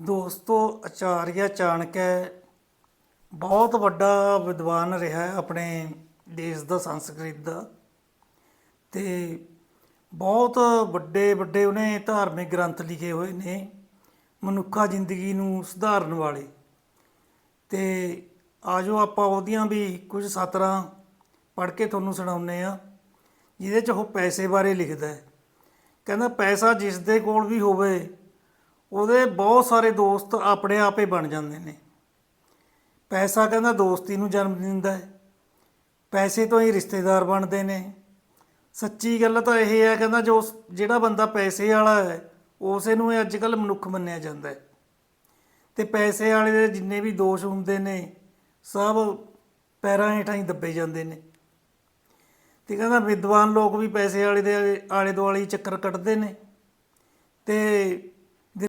ਦੋਸਤੋ, ਆਚਾਰੀਆ ਚਾਣਕਯ ਬਹੁਤ ਵੱਡਾ ਵਿਦਵਾਨ ਰਿਹਾ ਆਪਣੇ ਦੇਸ਼ ਦਾ, ਸੰਸਕ੍ਰਿਤ ਦਾ ਤੇ ਬਹੁਤ ਵੱਡੇ ਵੱਡੇ ਉਹਨੇ ਧਾਰਮਿਕ ਗ੍ਰੰਥ ਲਿਖੇ ਹੋਏ ਨੇ ਮਨੁੱਖਾ ਜ਼ਿੰਦਗੀ ਨੂੰ ਸੁਧਾਰਨ ਵਾਲੇ ਤੇ ਆਜੋ ਆਪਾਂ ਉਹਦੀਆਂ ਵੀ ਕੁਝ ਸਤਰਾਂ ਪੜ੍ਹ ਕੇ ਤੁਹਾਨੂੰ ਸੁਣਾਉਂਦੇ ਆ ਜਿਹਦੇ ਚ ਉਹ ਪੈਸੇ ਬਾਰੇ ਲਿਖਦਾ ਹੈ। ਕਹਿੰਦਾ ਪੈਸਾ ਜਿਸ ਦੇ ਕੋਲ ਵੀ ਹੋਵੇ ਉਹਦੇ ਬਹੁਤ ਸਾਰੇ ਦੋਸਤ ਆਪਣੇ ਆਪੇ ਬਣ ਜਾਂਦੇ ਨੇ। ਪੈਸਾ ਕਹਿੰਦਾ ਦੋਸਤੀ ਨੂੰ ਜਨਮ ਦਿੰਦਾ ਹੈ। ਪੈਸੇ ਤੋਂ ਹੀ ਰਿਸ਼ਤੇਦਾਰ ਬਣਦੇ ਨੇ। ਸੱਚੀ ਗੱਲ ਤਾਂ ਇਹ ਹੈ ਕਹਿੰਦਾ ਜੋ ਜਿਹੜਾ ਬੰਦਾ ਪੈਸੇ ਵਾਲਾ ਹੈ, ਉਸੇ ਨੂੰ ਇਹ ਅੱਜ ਕੱਲ ਮਨੁੱਖ ਮੰਨਿਆ ਜਾਂਦਾ ਹੈ। ਤੇ ਪੈਸੇ ਵਾਲੇ ਦੇ ਜਿੰਨੇ ਵੀ ਦੋਸ਼ ਹੁੰਦੇ ਨੇ, ਸਭ ਪੈਰਾਂ ਹੇਠਾਂ ਹੀ ਦੱਬੇ ਜਾਂਦੇ ਨੇ। ਤੇ ਕਹਿੰਦਾ ਵਿਦਵਾਨ ਲੋਕ ਵੀ ਪੈਸੇ ਵਾਲੇ ਦੇ ਆਲੇ ਦੁਆਲੇ ਚੱਕਰ ਕੱਢਦੇ ਨੇ।